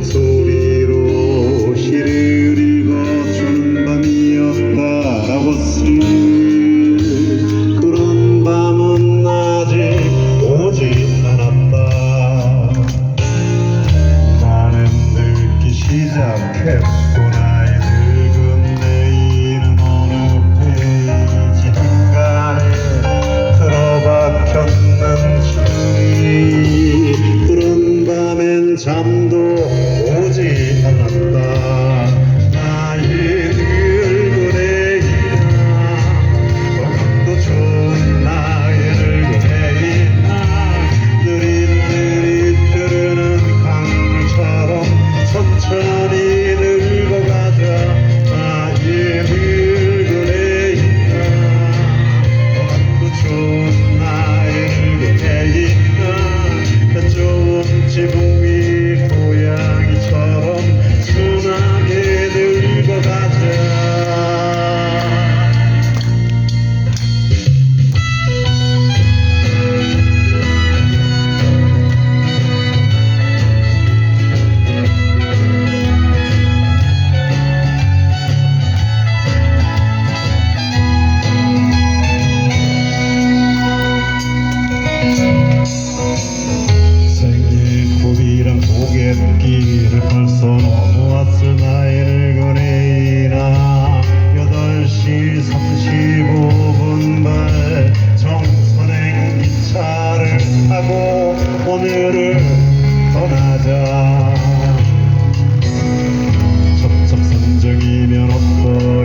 목소리로 시를 읽어주는 밤이었다라고 쓴 그런 밤은 아직 오지 않았다. 나는 늙기 시작했구나. 남도 오직 하나님 떠나자 첩첩산정이면 없고